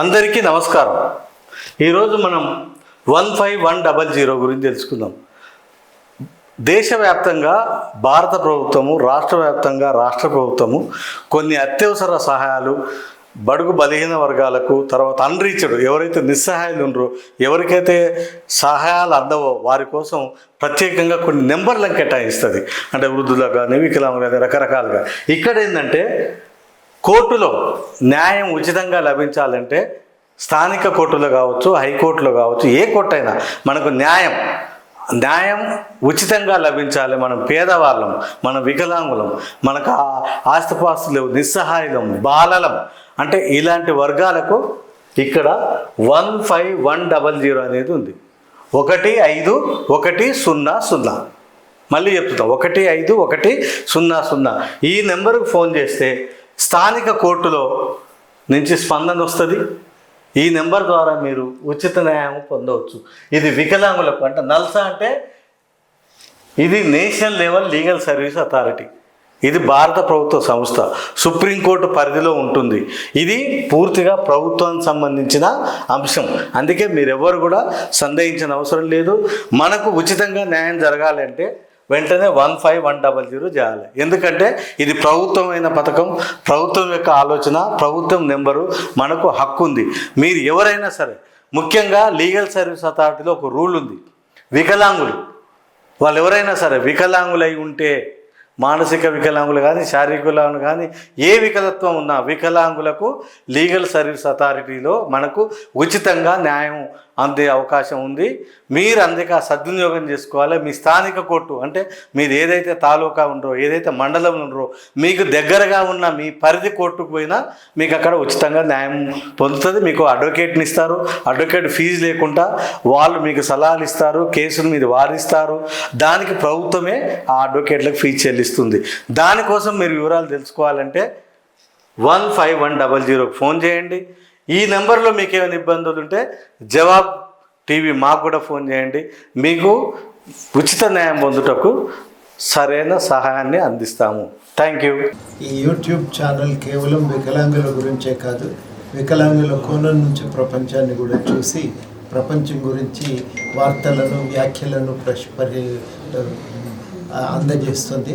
అందరికీ నమస్కారం. ఈరోజు మనం one five one double zero గురించి తెలుసుకుందాం. దేశవ్యాప్తంగా భారత ప్రభుత్వము రాష్ట్ర వ్యాప్తంగా రాష్ట్ర ప్రభుత్వము కొన్ని అత్యవసర సహాయాలు బడుగు బలహీన వర్గాలకు తర్వాత అన్రీచ్డ్ ఎవరైతే నిస్సహాయాలు ఉండరో ఎవరికైతే సహాయాలు అందవో వారి కోసం ప్రత్యేకంగా కొన్ని నెంబర్లను కేటాయిస్తుంది. అంటే వృద్ధులకు కానీ వికలాంగులు కానీ రకరకాలుగా. ఇక్కడ ఏంటంటే కోర్టులో న్యాయం ఉచితంగా లభించాలంటే స్థానిక కోర్టులో కావచ్చు హైకోర్టులో కావచ్చు ఏ కోర్టు అయినా మనకు న్యాయం న్యాయం ఉచితంగా లభించాలి. మనం పేదవాళ్ళం మన వికలాంగులం మనకు ఆస్తిపాస్తులు నిస్సహాయులం బాలలం అంటే ఇలాంటి వర్గాలకు ఇక్కడ one five one double zero అనేది ఉంది. ఒకటి ఐదు ఒకటి సున్నా సున్నా. మళ్ళీ చెప్తున్నా ఒకటి ఐదు ఒకటి సున్నా సున్నా. ఈ నెంబర్కి ఫోన్ చేస్తే స్థానిక కోర్టులో నుంచి స్పందన వస్తుంది. ఈ నెంబర్ ద్వారా మీరు ఉచిత న్యాయం పొందవచ్చు. ఇది వికలాంగులకు అంటే నల్సా అంటే ఇది national level legal service authority. ఇది భారత ప్రభుత్వ సంస్థ. సుప్రీంకోర్టు పరిధిలో ఉంటుంది. ఇది పూర్తిగా ప్రభుత్వానికి సంబంధించిన అంశం. అందుకే మీరెవ్వరు కూడా సందేహించిన అవసరం లేదు. మనకు ఉచితంగా న్యాయం జరగాలంటే వెంటనే one five one double zero చేయాలి. ఎందుకంటే ఇది ప్రభుత్వమైన పథకం ప్రభుత్వం యొక్క ఆలోచన ప్రభుత్వం నెంబరు మనకు హక్కు ఉంది. మీరు ఎవరైనా సరే ముఖ్యంగా లీగల్ సర్వీస్ అథారిటీలో ఒక రూల్ ఉంది. వికలాంగులు. వాళ్ళు ఎవరైనా సరే వికలాంగులై ఉంటే మానసిక వికలాంగులు కానీ శారీరకులను కానీ ఏ వికలత్వం ఉన్నా వికలాంగులకు లీగల్ సర్వీస్ అథారిటీలో మనకు ఉచితంగా న్యాయం అందే అవకాశం ఉంది. మీరు అందుకే సద్వినియోగం చేసుకోవాలి. మీ స్థానిక కోర్టు అంటే మీరు ఏదైతే తాలూకా ఉండరో ఏదైతే మండలం ఉండరో మీకు దగ్గరగా ఉన్న మీ పరిధి కోర్టుకు పోయినా మీకు అక్కడ ఉచితంగా న్యాయం పొందుతుంది. మీకు అడ్వకేట్ని ఇస్తారు. అడ్వకేట్ ఫీజు లేకుండా వాళ్ళు మీకు సలహాలు ఇస్తారు. కేసులు మీద వారిస్తారు దానికి ప్రభుత్వమే ఆ అడ్వకేట్లకు ఫీజు ఇస్తుంది. దానికోసం మీరు వివరాలు తెలుసుకోవాలంటే వన్ ఫైవ్ వన్ డబల్ జీరోకి ఫోన్ చేయండి. ఈ నెంబర్లో మీకు ఏమైనా ఇబ్బందులు ఉంటే జవాబ్ టీవీ మాకు కూడా ఫోన్ చేయండి. మీకు ఉచిత న్యాయం పొందుటకు సరైన సహాయాన్ని అందిస్తాము. థ్యాంక్ యూ ఈ యూట్యూబ్ ఛానల్ కేవలం వికలాంగుల గురించే కాదు వికలాంగుల కోణం నుంచి ప్రపంచాన్ని కూడా చూసి ప్రపంచం గురించి వార్తలను వ్యాఖ్యలను ప్రశ్ పరి అందజేస్తుంది.